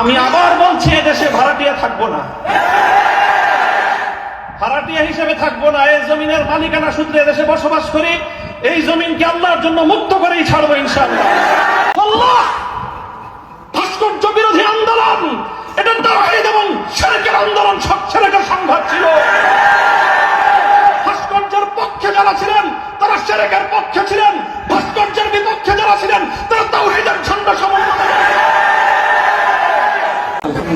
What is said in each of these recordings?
আমি আবার বলছি, এদেশে ভাড়াটিয়া থাকব না। ভাড়াটিয়া হিসেবে থাকব না, এই জমিনের মালিকানা সূত্রে এদেশে বসবাস করি। এই জমিনকে আল্লাহর জন্য মুক্ত করেই ছাড়বো ইনশাআল্লাহ। আল্লাহ! ভাস্কর্য বিরোধী আন্দোলন, এটা তাওহীদ এবং শিরকের আন্দোলন, সব ছেলেকের সংঘাত ছিল। ভাস্কর্যের পক্ষে যারা ছিলেন, তারা শিরকের পক্ষে ছিলেন। ভাস্কর্যের বিপক্ষে যারা ছিলেন, তারা তাওহীদের ঝান্ডা সমন্বয়।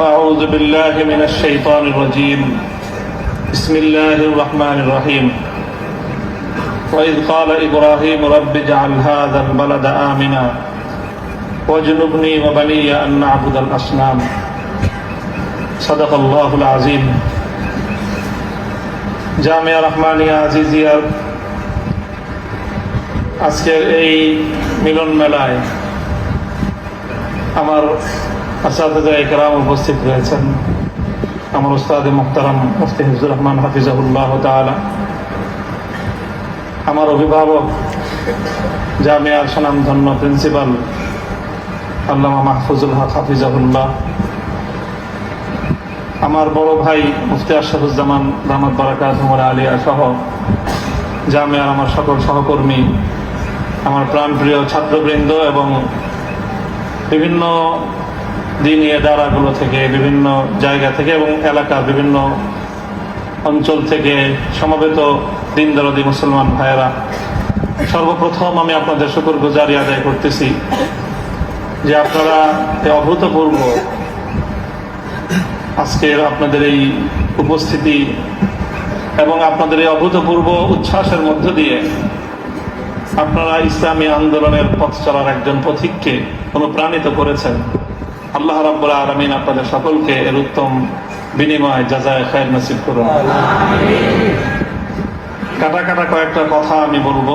أعوذ بالله من الشيطان الرجيم بسم الله الرحمن الرحيم وإذ قال إبراهيم رب اجعل هذا البلد آمنا واجنبني وبني أن نعبد الأصنام صدق الله العظيم জামিয়া রহমানিয়া আজিজিয়ার আজকের এই মিলন মেলায় আমার আসাদা একরাম উপস্থিত রয়েছেন। আমার উস্তাদ মুখতারাম মুফতি হিজুর রহমান হাফিজাহুল্লাহ তালা আমার অভিভাবক জামিয়ার সুনামধন্য প্রিন্সিপাল আল্লামা মাহফুজুল হক হাফিজাহুল্লাহ। আমার বড় ভাই মুফতি আশরাফুজ্জামান রহমত বারাকাত উমর আলিয়া সহ জামিয়ার আমার সকল সহকর্মী, আমার প্রাণপ্রিয় ছাত্রবৃন্দ এবং বিভিন্ন দিনী দ্বারাগুলো থেকে, বিভিন্ন জায়গা থেকে এবং এলাকার বিভিন্ন অঞ্চল থেকে সমবেত দিন দরদি মুসলমান ভাইয়েরা, সর্বপ্রথম আমি আপনাদের শুকুর গুজারি আদায় করতেছি যে আপনারা অভূতপূর্ব আজকের আপনাদের এই উপস্থিতি এবং আপনাদের এই অভূতপূর্ব উচ্ছ্বাসের মধ্য দিয়ে আপনারা ইসলামী আন্দোলনের পথ চলার একজন পথিককে অনুপ্রাণিত করেছেন। আল্লাহ রাব্বুল আলমিন আপনাদের সকলকে এর উত্তম বিনিময় যাজায় খায়ের নসিব করুন। কাটা কাটা কয়েকটা কথা আমি বলব।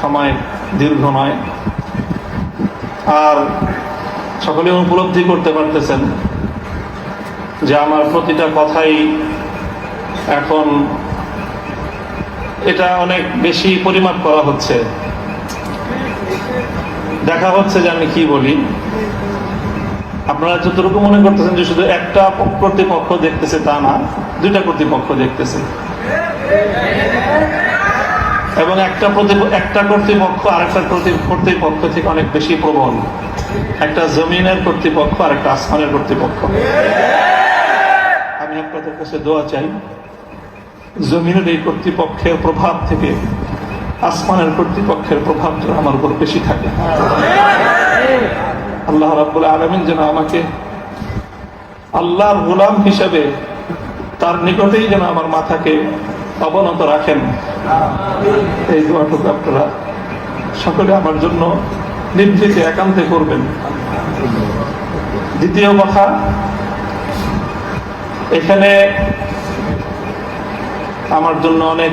সময় দীর্ঘ নয়। আর সকলে উপলব্ধি করতে পারতেছেন যে আমার প্রতিটা কথাই এখন এটা অনেক বেশি পরিমাপ করা হচ্ছে। দেখা হচ্ছে যে আমি কি বলি। আপনারা যতটুকু মনে করতেছেন যে শুধু একটা কর্তৃপক্ষ দেখতেছে তা না, দুইটা কর্তৃপক্ষ দেখতেছে। এবং একটা একটা কর্তৃপক্ষ আরেকটা কর্তৃ- কর্তৃপক্ষ থেকে অনেক বেশি প্রবল। একটা জমিনের কর্তৃপক্ষ আর একটা আসমানের কর্তৃপক্ষ আমি আপনাদের কাছে দোয়া চাই, জমিনের এই কর্তৃপক্ষের প্রভাব থেকে আসমানের কর্তৃপক্ষের প্রভাব যেন আমার উপর বেশি থাকে। আল্লাহ রাব্বুল আলমিন যেন আমাকে আল্লাহর গোলাম হিসেবে তার নিকটেই যেন আমার মাথাকে অবনত রাখেন। এই দোয়াটুকু আপনারা সকলে আমার জন্য নিভৃতে একান্তে করবেন। দ্বিতীয় কথা, এখানে আমার জন্য অনেক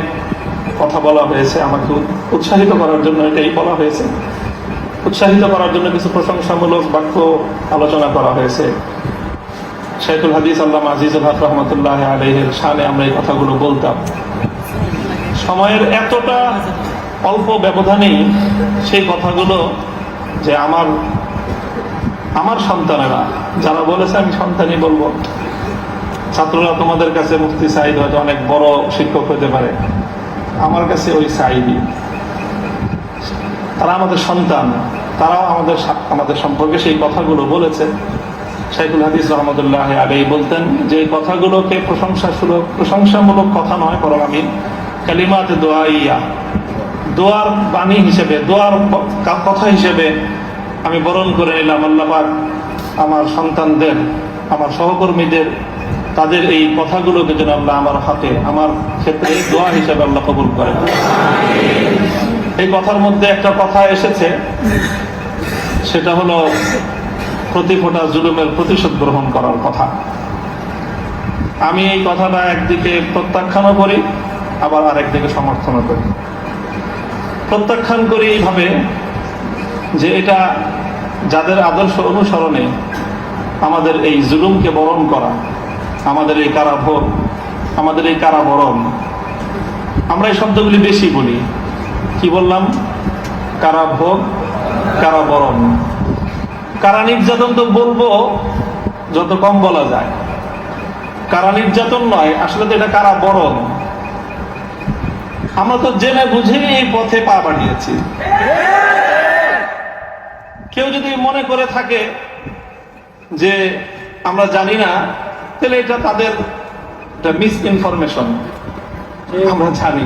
কথা বলা হয়েছে। আমাকে উৎসাহিত করার জন্য এটাই বলা হয়েছে। উৎসাহিত করার জন্য কিছু প্রশংসামূলক বাক্য আলোচনা করা হয়েছে। শেখুল হাদিস আল্লাহ আজিজুল রহমতুল্লাহ আলহের সানে আমরা এই কথাগুলো বলতাম। সময়ের এতটা অল্প ব্যবধানেই সেই কথাগুলো যে আমার আমার সন্তানেরা, যারা বলেছে আমি সন্তানই বলব, ছাত্ররা তোমাদের কাছে মুফতি সাইদ হয়তো অনেক বড় শিক্ষক হতে পারে। আমার কাছে ওই সাইডই তারা আমাদের সন্তান, তারাও আমাদের আমাদের সম্পর্কে সেই কথাগুলো বলেছে। শাইখুল হাদিস রহমতুল্লাহ আলী বলতেন, যে এই কথাগুলোকে প্রশংসা সুলভ প্রশংসামূলক কথা নয় বরং আমি কালিমাত দোয়াইয়া, দোয়ার বাণী হিসেবে, দোয়ার কথা হিসেবে আমি বরণ করে নিলাম আল্লাপাক আমার সন্তানদের, আমার সহকর্মীদের, তাদের এই কথাগুলোকে যেন আল্লাহ আমার হাতে, আমার ক্ষেত্রে দোয়া হিসেবে আল্লাহ কবুল করেন। এই কথার মধ্যে একটা কথা এসেছে। সেটা হলো, প্রতি ফোটা জুলুমের প্রতিশোধ গ্রহণ করার কথা। আমি এই কথাটা একদিকে প্রত্যাখ্যানও করি, আবার আরেকদিকে সমর্থনও করি। প্রত্যাখ্যান করি এইভাবে যে এটা যাদের আদর্শ অনুসরণে আমাদের এই জুলুমকে বরণ করা, আমাদের এই কারাভোগ, আমাদের এই কারাবরণ, আমরা এই শব্দগুলি বেশি বলি। কি বললাম? কারাভোগ কারাবরণ। কারা নির্যাতন তো বলব যত কম বলা যায়। কারা নির্যাতন নয় আসলে তো এটা কারা বরণ আমরা তো জেনে বুঝে এই পথে পা বাড়িয়েছি কেউ যদি মনে করে থাকে যে আমরা জানি না তাহলে এটা তাদের মিস ইনফরমেশন আমরা জানি।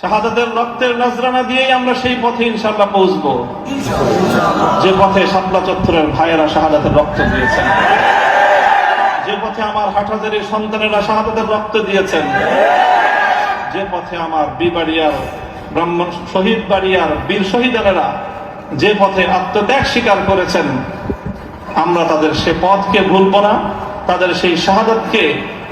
শাহাদাতের রক্তের নজরানা দিয়েই আমরা সেই পথে ইনশাল্লাহ পৌঁছবো। যে পথে শাপলা চত্বরের ভাইয়েরা শাহাদাতের রক্ত দিয়েছেন। যে পথে আমার হাটহাজারির সন্তানেরা শাহাদাতের রক্ত দিয়েছেন। যে পথে আমার বিবাড়িয়ার ব্রাহ্মণ শহীদ বাড়িয়ার বীর শহীদেরা যে পথে আত্মত্যাগ স্বীকার করেছেন আমরা তাদের সে পথকে ভুলব না তাদের সেই শাহাদাতকে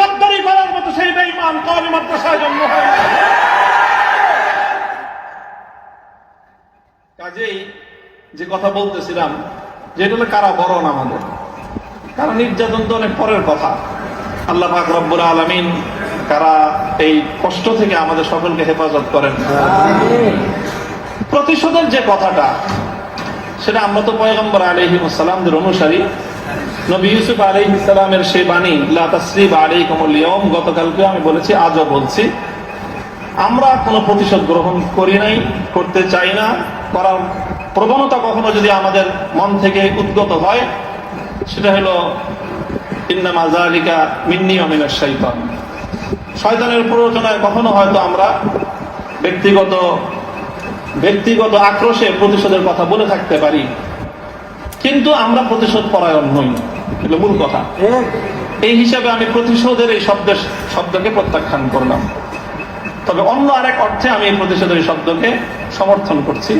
গদ্দারি করার মতো সেই বেঈমান কওমি মাদ্রাসায় জন্ম হয় কাজেই যে কথা বলতেছিলাম, যে এটা হলো কারা বরণ আমাদের? কারণ নির্যাতন তো অনেক পরের কথা। আল্লাহ পাক রব্বুল আলমিন কারা এই কষ্ট থেকে আমাদের সকলকে হেফাজত করেন। প্রতিশোধের যে কথাটা, সেটা আমরা তো পয়গম্বর আলহিম সালামদের অনুসারী নবী ইউসুফ আলহ ইসলামের সেই বাণী লাতাসরিব আলাইকুমুল গতকালকে আমি বলেছি, আজও বলছি। আমরা কোনো প্রতিশোধ গ্রহণ করি নাই, করতে চাই না। করার প্রবণতা কখনো যদি আমাদের মন থেকে উদ্গত হয়, সেটা হলো, ইন্নামা জালিকা মিন্নি অমিনের শৈতান শয়তানের প্ররোচনায় কখনো হয়তো আমরা ব্যক্তিগত ব্যক্তিগত আক্রোশে প্রতিশোধের কথা বলে থাকতে পারি। কিন্তু আমরা প্রতিশোধ পরায়ণ নই। এগুলো মূল কথা। এই হিসাবে আমি প্রতিশোধের এই শব্দের শব্দকে প্রত্যাখ্যান করলাম। তবে অন্য আরেক অর্থে আমি এই প্রতিশোধের শব্দকে সমর্থন করছি।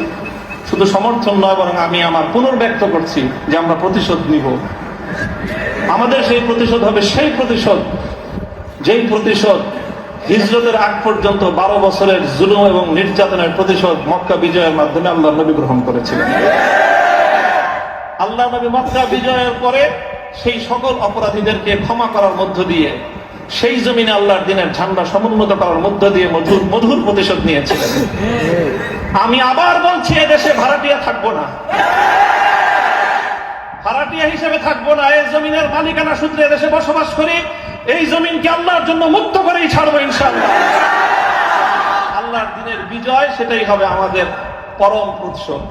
শুধু সমর্থন নয় বরং আমি আমার পুনর্ব্যক্ত করছি যে আমরা প্রতিশোধ নিব। আমাদের সেই প্রতিশোধ হবে সেই প্রতিশোধ যেই প্রতিশোধ হিজরতের আগ পর্যন্ত বারো বছরের জুলুম এবং নির্যাতনের প্রতিশোধ মক্কা বিজয়ের মাধ্যমে আল্লাহ নবী গ্রহণ করেছিলেন। আল্লাহ নবী মক্কা বিজয়ের পরে সেই সকল অপরাধীদেরকে ক্ষমা করার মধ্য দিয়ে, সেই জমিনে আল্লাহর দিনের ঝান্ডা সমুন্নত করার মধ্য দিয়ে মধুর মধুর প্রতিশোধ নিয়েছিলেন। আমি আবার বলছি, এদেশে ভাড়াটিয়া থাকব না। ভাড়াটিয়া হিসেবে থাকব না, এই জমিনের মালিকানা সূত্রে এদেশে বসবাস করি, এই জমিনকে আল্লাহর জন্য মুক্ত করেই ছাড়বো ইনশাল্লাহ আল্লাহর দিনের বিজয়, সেটাই হবে আমাদের পরম প্রতিশোধ।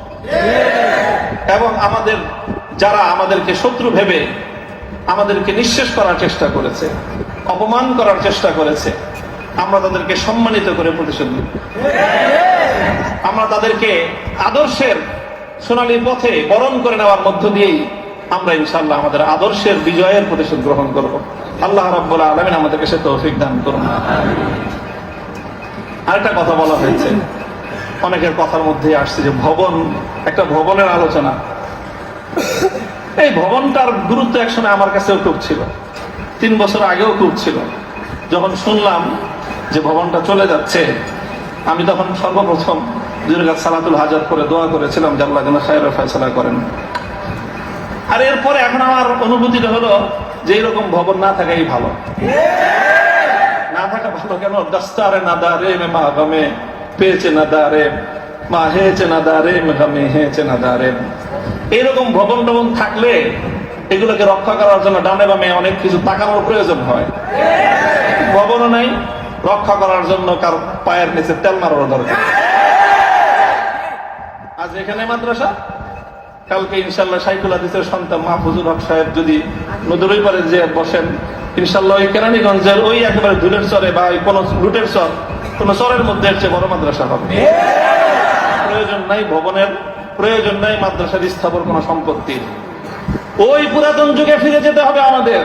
এবং আমাদের, যারা আমাদেরকে শত্রু ভেবে আমাদেরকে নিঃশেষ করার চেষ্টা করেছে, অপমান করার চেষ্টা করেছে। আমরা তাদেরকে সম্মানিত করে প্রতিশোধ নিব আমরা তাদেরকে আদর্শের সোনালী পথে বরণ করে নেওয়ার মধ্য দিয়েই আমরা ইনশাল্লাহ আমাদের আদর্শের বিজয়ের প্রতিশোধ গ্রহণ করব। আল্লাহ রাব্বুল আলমিন আমাদেরকে সে তৌফিক দান করুন। আরেকটা কথা বলা হয়েছে। অনেকের কথার মধ্যে আসছে যে ভবন, একটা ভবনের আলোচনা। এই ভবনটার গুরুত্ব একসময় আমার কাছেও খুব ছিল। তিন বছর আগেও খুব ছিল। যখন শুনলাম যে ভবনটা চলে যাচ্ছে, আমি তখন সর্বপ্রথম দুর্গা সালাতুল হাজার করে দোয়া করেছিলাম আল্লাহ যেন খায়ের ফয়সলা করেন। আর এরপরে এখন আমার অনুভূতিটা হলো যে এরকম ভবন না থাকাই ভালো। না থাকা ভালো কেন? দস্তারে না দারে মে মাগামে পেয়েছে না দারে, মা হেছে না দারে মেঘামে হেছে না দারে। এইরকম ভবন টবন থাকলে এগুলোকে রক্ষা করার জন্য ডানে বামে অনেক কিছু তাকানোর প্রয়োজন হয়। ভবনও নাই, রক্ষা করার জন্য কারও পায়ের নিচে তেল মারার দরকার। আজ এখানে মাদ্রাসা? কালকে ইনশাল্লাহ সাইকুল হাদিসের সন্তান মাহফুজুল হক সাহেব যদি নদীর পারে যে বসেন, ইনশাল্লাহ ওই কেরানীগঞ্জের ওই একেবারে ধুলের চরে বা ওই কোন রুটের চর, কোন চরের মধ্যে চেয়ে বড় মাদ্রাসা হবে। প্রয়োজন নাই ভবনের প্রয়োজন নাই মাদ্রাসার স্থাপন কোন সম্পত্তির ওই পুরাতন যুগে ফিরে যেতে হবে আমাদের।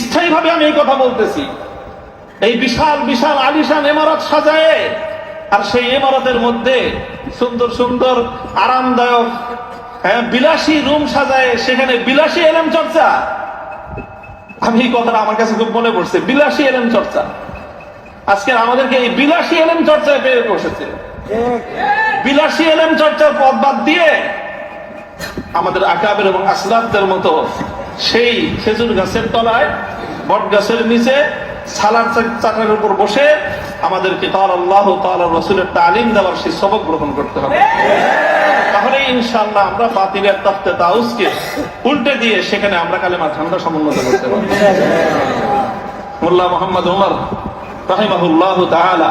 স্থায়ী ভাবে আমি এই কথা বলতেছি। এই বিশাল বিশাল আলিশান ইমারত সাজায় আর সেই ইমারতের মধ্যে সুন্দর সুন্দর, আরামদায়ক হ্যাঁ বিলাসী রুম সাজায় সেখানে বিলাসী এলেম চর্চা। আমি এই কথাটা আমার কাছে খুব মনে পড়ছে, বিলাসী এলেম চর্চা। আজকে আমাদেরকে এই বিলাসী এলেম চর্চায় পেয়ে বসেছে। বিলাসী এলেম চর্চার পথ বাদ দিয়ে আমাদের আকাবের এবং আসলাফদের মতো সেই খেজুর গাছের তলায়, বট গাছের নিচে সালার চাটার উপর বসে আমাদেরকে তার আল্লাহ তার রসুলের তালিম দেওয়ার সেই সবক গ্রহণ করতে হবে। তাহলে ইনশাল্লাহ আমরা বাতিলের তত্ত্বে তাউসকে উল্টে দিয়ে সেখানে আমরা কালেমা ঠান্ডা সমুন্নত করতে পারি মোল্লা মোহাম্মদ উমর রাহিমাহুল্লাহ তাআলা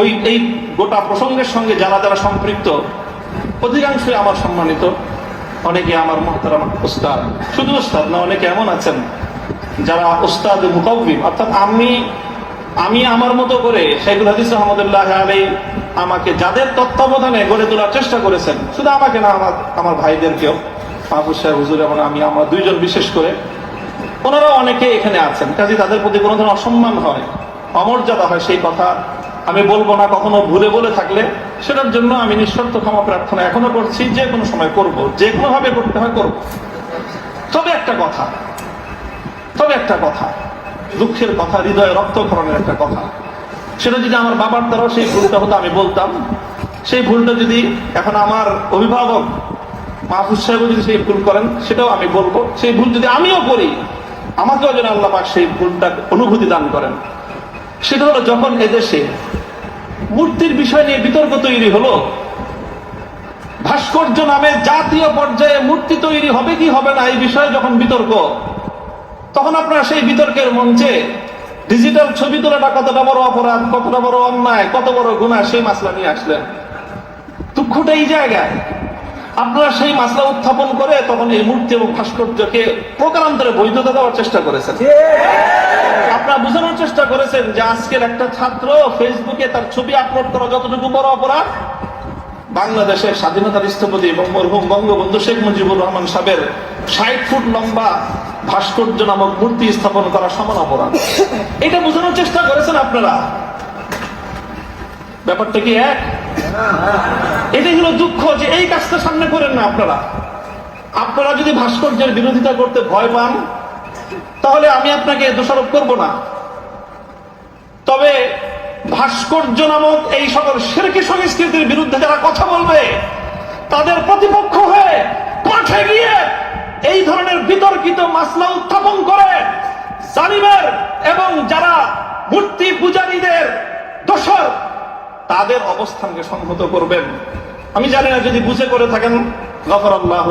ওই, এই গোটা প্রসঙ্গের সঙ্গে যারা যারা সম্পৃক্ত, অধিকাংশই আমার সম্মানিত। অনেকে আমার মহতারাম উস্তাদ শুধু উস্তাদ না, অনেকে এমন আছেন যারা উস্তাদ মুকাবিম অর্থাৎ আমি আমি আমার মতো করে শেখুল হাদিস রহমদুল্লাহ আলী আমাকে যাদের তত্ত্বাবধানে গড়ে তোলার চেষ্টা করেছেন, শুধু আমাকে না, আমার আমার ভাইদেরকেও মাহবুব সাহেব, হুজুর এবং আমি, আমার দুইজন বিশেষ করে, ওনারাও অনেকে এখানে আছেন। কাজে তাদের প্রতি কোনো ধরনের অসম্মান হয়, অমর্যাদা হয় সেই কথা। আমি বলব না, কখনো ভুলে বলে থাকলে, সেটার জন্য আমি নিঃশর্ত ক্ষমা প্রার্থনা এখনও করছি, যে কোনো সময় করব, যে কোনো ভাবে করতে হয় করব। তবে একটা কথা, তবে একটা কথা, দুঃখের কথা, হৃদয়ে রক্তক্ষরণের একটা কথা। সেটা যদি আমার বাবার দ্বারাও সেই ভুলটা হতো, আমি বলতাম। সেই ভুলটা যদি এখন আমার অভিভাবক মাহফুজ সাহেব যদি সেই ভুল করেন, সেটাও আমি বলব। সেই ভুল যদি আমিও করি, আমাকেও যেন আল্লাহ পাক সেই ভুলটা অনুভূতি দান করেন। সেটা হলো যখন এদেশে মূর্তির বিষয় নিয়ে বিতর্ক তৈরি হলো। ভাস্কর্য নামে জাতীয় পর্যায়ে মূর্তি তৈরি হবে কি হবে না, এই বিষয়ে যখন বিতর্ক, তখন আপনার সেই বিতর্কের মঞ্চে ডিজিটাল ছবি তোলাটা কতটা বড় অপরাধ কতটা বড় অন্যায়, কত বড় গুণা সেই মাসলা নিয়ে আসলেন। দুঃখটা এই জায়গায়। আপনারা সেই মাসলা উত্থাপন করে তখন এই মূর্তি এবং ভাস্কর্যকে প্রকারান্তরে বৈধতা দেওয়ার চেষ্টা করেছেন। আপনারা বোঝানোর চেষ্টা করেছেন যে আজকের একটা ছাত্র ফেসবুকে তার ছবি আপলোড করা যতটুকু বড় অপরাধ? বাংলাদেশের স্বাধীনতার স্থপতি এবং মরহুম বঙ্গবন্ধু শেখ মুজিবুর রহমান সাহেবের ষাট ফুট লম্বা ভাস্কর্য নামক মূর্তি স্থাপন করা সমান অপরাধ। এটা বোঝানোর চেষ্টা করেছেন আপনারা? ব্যাপারটা কি এক? কাজটা সামনে করেন না আপনারা। আপনারা যদি ভাস্কর্যের বিরোধিতা করতে ভয় পান, তাহলে আমি আপনাকে দোষারোপ করব না। তবে ভাস্কর্য নামক এই সকল সেরকি সংস্কৃতির বিরুদ্ধে যারা কথা বলবে, তাদের প্রতিপক্ষ হয়ে মাঠে গিয়ে এই ধরনের বিতর্কিত মাসলা উত্থাপন করে জালিমের এবং যারা মূর্তি পূজারীদের দোষর, তাদের অবস্থানকে সংহত করবেন। আমি জানি না যদি বুঝে করে থাকেন গফর আল্লাহ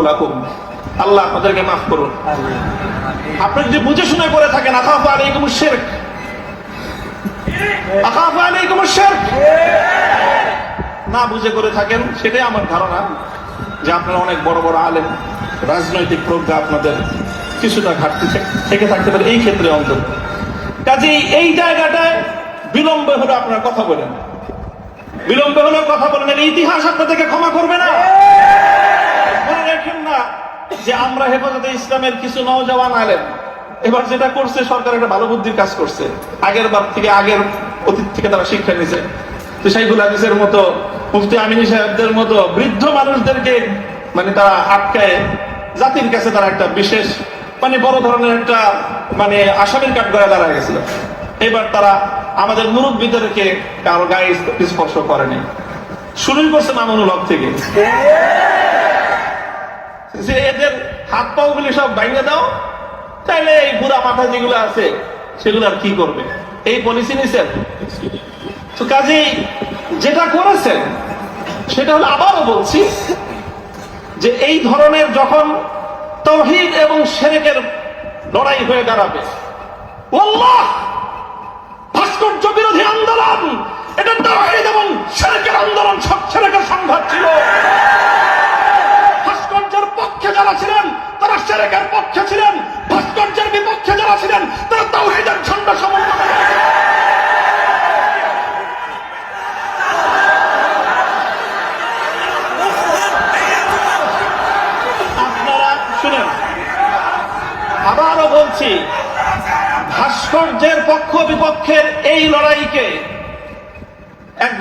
আল্লাহ আপনাদেরকে মাফ করুন। আপনি যদি বুঝে শুনে করে থাকেন আখাফ আলাইকুম শেরক আখাফ আলাইকুম শেরক না বুঝে করে থাকেন সেটাই আমার ধারণা যে আপনারা অনেক বড় বড় আলেম রাজনৈতিক প্রজ্ঞা আপনাদের কিছুটা ঘাটতি থেকে থাকতে পারে এই ক্ষেত্রে অন্তত। কাজেই এই জায়গাটায় বিলম্ব হলে আপনারা কথা বলেন। বিলম্ব হলেও কথা এর ইতিহাস আপনাদেরকে ক্ষমা করবে না। মনে রাখেন না যে আমরা হেফাজতে ইসলামের কিছু নওজওয়ান আলেম। এবার যেটা করছে সরকার একটা ভালো বুদ্ধির কাজ করছে। আগের বার থেকে আগের অতীত থেকে তারা শিক্ষা নিছে তো সাইফুল হাদিসের মতো মুফতি আমিনী সাহেবদের মতো বৃদ্ধ মানুষদেরকে মানে তারা আটকায় জাতির কাছে তারা একটা বিশেষ মানে বড় ধরনের একটা মানে আসামির কাঠ করে দাঁড়া গেছিল। এবার তারা আমাদের মুরব্বীদেরকে কারও গায়ে স্পর্শ করেনি। শুরুই করছে মামুনুল থেকে। এদের হাত পাও গুলি সব ভাঙে দাও তাহলে এই বুড়া মাথা যেগুলো আছে, সেগুলো আর কি করবে? এই পলিসি নিছেন তো কাজেই যেটা করেছেন সেটা হলো আবারও বলছি যে এই ধরনের যখন তৌহিদ এবং সেরেকের লড়াই হয়ে দাঁড়াবে ভাস্কর্য বিরোধী আন্দোলন। এটা তৌহিদ এবং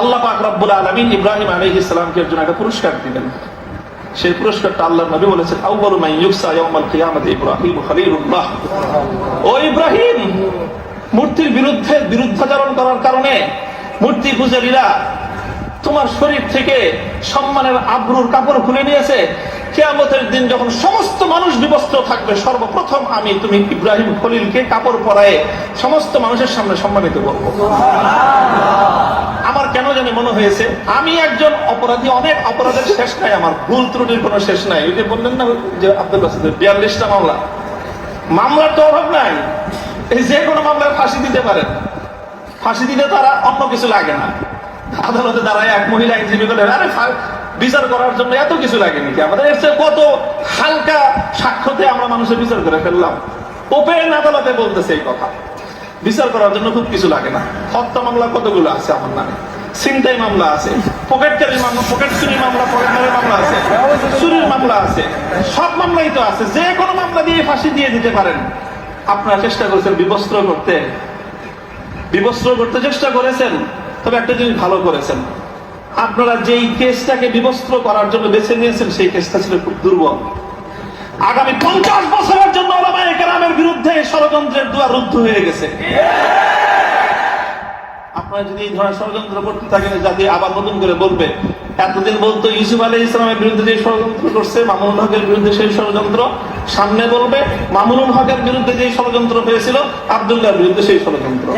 আল্লাহ পাক রব্বুল আলমিন ইব্রাহিম আলী ইসলামকে একজন একটা পুরস্কার দিলেন। সেই পুরস্কারটা আল্লাহ নবী বলেছেন আউবাল মাই ইউকসা ইয়াউমাল কিয়ামাত ইব্রাহিম খলিলুল্লাহ। ও ইব্রাহিম, মূর্তির বিরুদ্ধে বিরুদ্ধাচরণ করার কারণে মূর্তি পূজারীরা তোমার শরীর থেকে সম্মানের আব্রুর কাপড় খুলে নিয়েছে। কেয়ামতের দিন যখন সমস্ত মানুষ বিবস্ত্র থাকবে, সর্বপ্রথম আমি তুমি ইব্রাহিম খলিলকে কাপড় পরায়ে সমস্ত মানুষের সামনে সম্মানিত করব। আমার কেন জানি মনে হয়েছে, আমি একজন অপরাধী, অনেক অপরাধের শেষ নাই, আমার ভুল ত্রুটির কোনো শেষ নাই। ওই যে বললেন না যে আব্দুল বাসিদের বিয়াল্লিশটা মামলা, মামলার তো অভাব নাই। এই যে কোনো মামলায় ফাঁসি দিতে পারেন। ফাঁসি দিতে তারা অন্য কিছু লাগে না। আদালতে দাঁড়ায় এক মহিলা আইনজীবী বলে আরে বিচার করার জন্য এত কিছু লাগে নাকি? আমাদের এর কত হালকা সাক্ষ্যতে আমরা মানুষের বিচার করে ফেললাম? ওপেন আদালতে বলতেছে এই কথা। বিচার করার জন্য খুব কিছু লাগে না। হত্যা মামলা কতগুলো আছে আমার নামে? ছিনতাই মামলা আছে, পকেটকারী মামলা, পকেট চুরি মামলা পকেট মারের মামলা আছে, চুরির মামলা আছে। সব মামলাই তো আছে, যে কোনো মামলা দিয়ে ফাঁসি দিয়ে দিতে পারেন। আপনারা চেষ্টা করেছেন বিবস্ত্র করতে। বিবস্ত্র করতে চেষ্টা করেছেন। তবে একটা জিনিস ভালো করেছেন। আপনারা যেই কেসটাকে বিবস্ত্র করার জন্য বেছে নিয়েছেন, সেই কেসটা ছিল খুব দুর্বল। আগামী পঞ্চাশ বছরের জন্য কেরামের বিরুদ্ধে ষড়যন্ত্রের দুয়ার রুদ্ধ হয়ে গেছে। আপনারা যদি এই ধরনের ষড়যন্ত্র করতে থাকেন জাতি আবার নতুন করে বলবে, এতদিন বলতো ইউসুফ আলী ইসলামের বিরুদ্ধে যে ষড়যন্ত্র করছে, মামুনুল হকের বিরুদ্ধে সেই ষড়যন্ত্র। সামনে বলবে, মামুনুল হকের বিরুদ্ধে যে ষড়যন্ত্র হয়েছিল, আব্দুল্লাহর বিরুদ্ধে সেই ষড়যন্ত্র।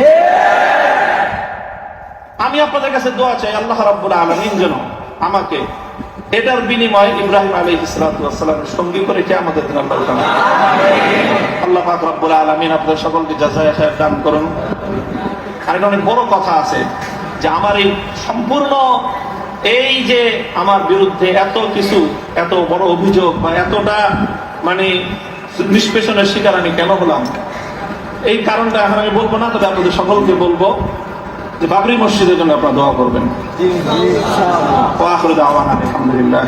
আমি আপনাদের কাছে দোয়া চাই, আল্লাহ রাব্বুল আলামিন যেন আমাকে এটার বিনিময়ে ইব্রাহিম আলী ইসলাতামের সঙ্গী করে কে আমাদের দিন আল্লাহ। আল্লাহ পাক রব্বুল আলামিন আপনাদের সকলকে যাচাই খায় দান করুন আর অনেক বড় কথা আছে যে আমার এই সম্পূর্ণ এই যে আমার বিরুদ্ধে এত কিছু, এত বড় অভিযোগ বা এতটা মানে নিষ্পেষণের শিকার আমি কেন হলাম এই কারণটা এখন আমি বলব না, তবে আপনাদের সকলকে বলব যে বাবরি মসজিদের জন্য আপনারা দোয়া করবেন। আলহামদুলিল্লাহ